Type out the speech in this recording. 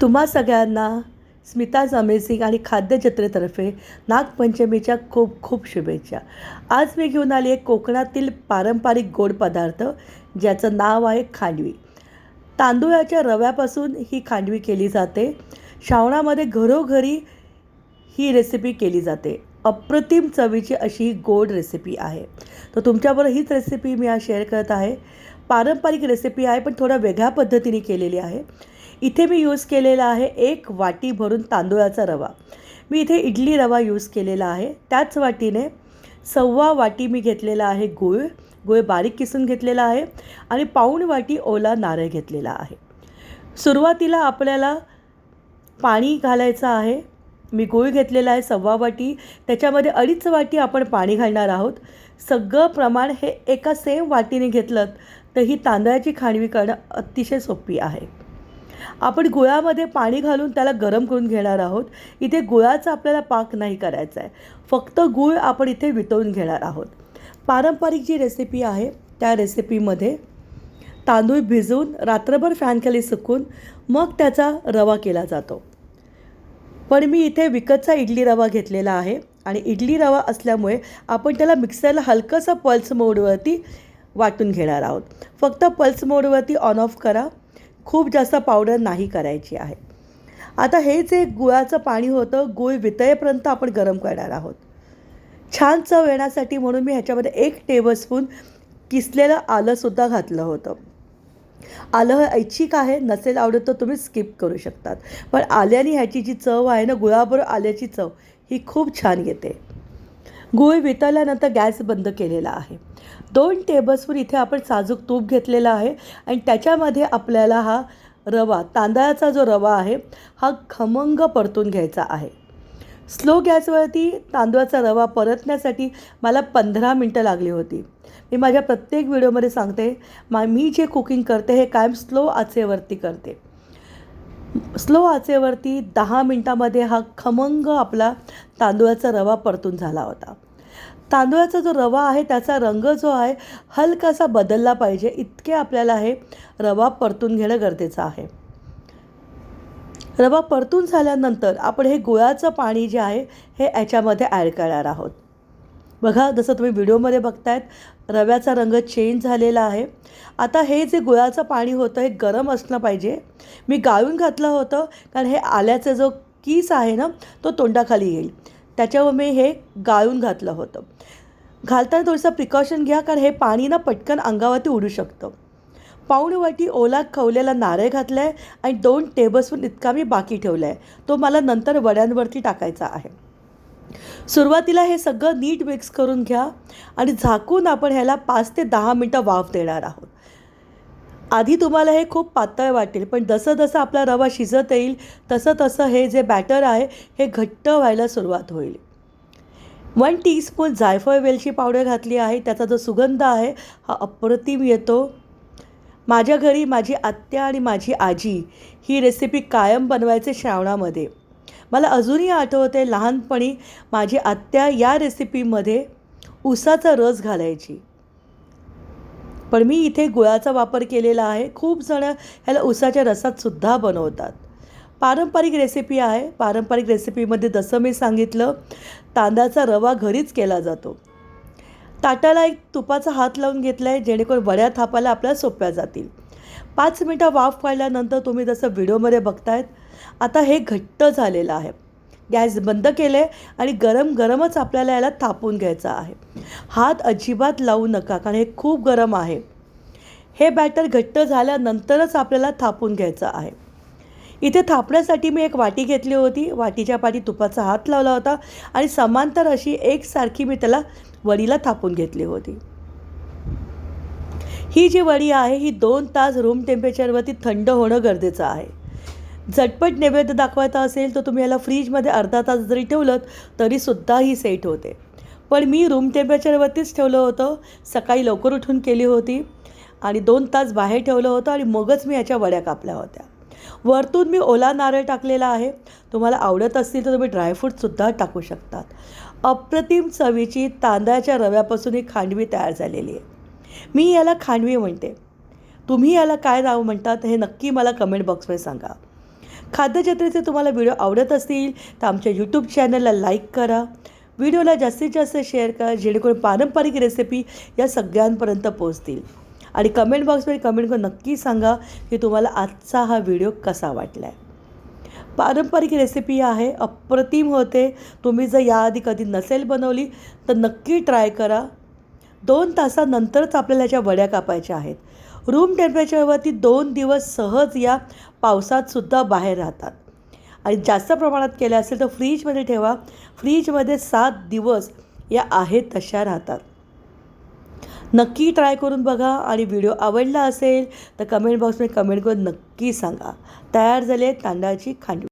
तुम्हा सगळ्यांना स्मिताज अमेझिंग आणि खाद्यजत्रेतर्फे नागपंचमीच्या खूप खूप शुभेच्छा. आज मी घेऊन आली आहे कोकणातील पारंपरिक गोड पदार्थ ज्याचं नाव आहे खांडवी. तांदूळाच्या रव्यापासून ही खांडवी केली जाते. श्रावणामध्ये घरोघरी ही रेसिपी केली जाते. अप्रतिम चवीची अशी ही गोड रेसिपी आहे. तर तुमच्याबरोबर हीच रेसिपी मी आज शेअर करत आहे. पारंपरिक रेसिपी आहे पण थोड्या वेगळ्या पद्धतीने केलेली आहे. इथे मी यूज केलेला आहे एक वाटी भरून तांदूळाचा रवा. मी इथे इडली रवा यूज केलेला आहे. त्याच वाटीने सव्वा वाटी मी घेतलेला आहे गूळ. गुळ बारीक किसून घेतलेला आहे आणि पाऊण वाटी ओला नारळ घेतलेला आहे. सुरुवातीला आपल्याला पाणी घालायचं आहे. मी गूळ घेतलेला आहे सव्वा वाटी. त्याच्यामध्ये अडीच वाटी आपण पाणी घालणार आहोत. सगळं प्रमाण हे एका सेम वाटीने घेतलं तर ही तांदळाची खाणवी करणं अतिशय सोपी आहे. आपण गुळामध्ये पाणी घालून त्याला गरम करून घेणार आहोत. इथे गुळाचा आपल्याला पाक नाही करायचा आहे. फक्त गूळ आपण इथे वितळून घेणार आहोत. पारंपरिक जी रेसिपी आहे त्या रेसिपीमध्ये तांदूळ भिजवून रात्रभर फॅनखाली सुकून मग त्याचा रवा केला जातो. पण मी इथे विकतचा इडली रवा घेतलेला आहे आणि इडली रवा असल्यामुळे आपण त्याला मिक्सरला हलकंसं पल्स मोडवरती वाटून घेणार आहोत. फक्त पल्स मोडवरती ऑन ऑफ करा. खूप जास्त पावडर नाही करायची आहे. आता हे जे गुळाचं पाणी होतं गुळ वितळेपर्यंत आपण गरम करणार आहोत. छान चव येण्यासाठी म्हणून मी ह्याच्यामध्ये एक टेबलस्पून किसलेलं आलंसुद्धा घातलं होतं. आलं ऐच्छिक आहे नसेल आवडत तर तुम्ही स्किप करू शकतात. पण आल्याने ह्याची जी चव आहे ना गुळाबरोबर आल्याची चव ही खूप छान येते. गुळ वितळल्यानंतर गॅस बंद केलेला आहे. दोन टेबलस्पून इथे आपण साजूक तूप घेतलेला आहे. आणि त्याच्यामध्ये आपल्याला हा रवा तांदळाचा जो रवा आहे हा खमंग परतून घ्यायचा आहे. स्लो गॅसवरती तांदळाचा रवा परतण्यासाठी मला पंधरा मिनटं लागली होती. मी माझ्या प्रत्येक व्हिडिओमध्ये सांगते मा मी जे कुकिंग करते हे कायम स्लो आचेवरती करते. स्लो आचेवरती दहा मिनटामध्ये हा खमंग आपला तांदूळाचा रवा परतून झाला होता. तांदूळाचा जो रवा आहे त्याचा रंग जो आहे हलकासा बदलला पाहिजे. इतके आपल्याला हे रवा परतून घेणं गरजेचं आहे. रवा परतून झाल्यानंतर आपण हे गुळाचं पाणी जे आहे हे याच्यामध्ये ॲड करणार आहोत. बघा जसं तुम्ही व्हिडिओमध्ये बघतायत रव्याचा रंग चेंज झालेला आहे. आता हे जे गुळाचं पाणी होतं हे गरम असलं पाहिजे. मी गाळून घातलं होतं कारण हे आल्याचं जो कीस आहे ना तो तोंडाखाली येईल. त्याच्यावर मी हे गाळून घातलं होतं. घालताना थोडंसं प्रिकॉशन घ्या कारण हे पाणी ना पटकन अंगावरती उडू शकतं. पाऊण वाटी ओला खवलेला नारळ घातला आहे आणि दोन टेबलस्पून इतका मी बाकी ठेवला आहे तो मला नंतर वड्यांवरती टाकायचा आहे. सुरुवातीला हे सगळं नीट मिक्स करून घ्या आणि झाकून आपण ह्याला पाच ते दहा मिनटं वाफ देणार आहोत. आधी तुम्हाला हे खूप पातळ वाटेल पण जसं जसं आपला रवा शिजत येईल तसं तसं हे जे बॅटर आहे हे घट्ट व्हायला सुरुवात होईल. वन टीस्पून जायफळ वेलची पावडर घातली आहे त्याचा जो सुगंध आहे हा अप्रतिम येतो. माझ्या घरी माझी आत्या आणि माझी आजी ही रेसिपी कायम बनवायचे श्रावणामध्ये. मला अजूनही आठवते लहानपणी माझी आत्या या रेसिपीमध्ये उसाचा रस घालायची. पण मी इथे गुळाचा वापर केलेला आहे. खूप जणं ह्याला उसाच्या रसातसुद्धा बनवतात. पारंपरिक रेसिपी आहे. पारंपरिक रेसिपीमध्ये जसं मी सांगितलं तांदळाचा रवा घरीच केला जातो. ताटाला एक तुपाचा हात लावून घेतला आहे जेणेकरून वड्या थापायला आपल्याला सोप्या जातील. पाच मिनटं वाफ काढल्यानंतर तुम्ही जसं व्हिडिओमध्ये बघतायत आता हे घट्ट झालेलं आहे. गॅस बंद केले आणि गरम गरमच आपल्याला याला थापून घ्यायचं आहे. हात अजिबात लावू नका कारण हे खूप गरम आहे. हे बॅटर घट्ट झाल्यानंतरच आपल्याला थापून घ्यायचं आहे. इथे थापण्यासाठी मी एक वाटी घेतली होती. वाटीच्या पाठी तुपाचा हात लावला होता आणि समांतर अशी एकसारखी मी त्याला वडीला थापून घेतली होती. ही जी वडी आहे ही दोन तास रूम टेम्परेचरवरती थंड होणं गरजेचं आहे. झटपट नैवेद्य दाखवायचा असेल तर तुम्ही याला फ्रीजमध्ये अर्धा तास जरी ठेवलं तरीसुद्धा ही सेट होते. पण मी रूम टेम्परेचरवरतीच ठेवलं होतं. सकाळी लवकर उठून केली होती आणि दोन तास बाहेर ठेवलं होतं आणि मगच मी याच्या वड्या कापल्या होत्या. वरतून मी ओला नारळ टाकलेला आहे. तुम्हाला आवडत असतील तर तुम्ही ड्रायफ्रूटसुद्धा टाकू शकतात. अप्रतिम चवीची तांदळाच्या रव्यापासून ही खांडवी तयार झालेली आहे. मी याला खांडवी म्हणते. तुम्ही याला काय नाव म्हणतात हे नक्की मला कमेंट बॉक्समध्ये सांगा. खाद्यजत्रेचे तुम्हाला व्हिडिओ आवडत असतील तर आमच्या यूट्यूब चॅनलला लाईक करा. व्हिडिओला जास्तीत जास्त शेअर करा जेणेकरून पारंपरिक रेसिपी या सगळ्यांपर्यंत पोहोचतील. आणि कमेंट बॉक्समध्ये कमेंट करून नक्की सांगा की तुम्हाला आजचा हा व्हिडिओ कसा वाटला आहे पारंपरिक रेसिपी आहे अप्रतिम होते. तुम्ही जर याआधी कधी नसेल बनवली तर नक्की ट्राय करा. दोन तासानंतरच आपल्याला याच्या वड्या कापायच्या आहेत. रूम टेम्परेचरवरती दोन दिवस सहज या पावसातसुद्धा बाहेर राहतात. आणि जास्त प्रमाणात केलं असेल तर फ्रीजमध्ये ठेवा. फ्रीजमध्ये सात दिवस या आहेत तशा राहतात. नक्की ट्राय करून बघा आणि व्हिडिओ आवडला असेल तर कमेंट बॉक्समध्ये कमेंट करून नक्की सांगा. तयार झाले तांदळाची खांडवी.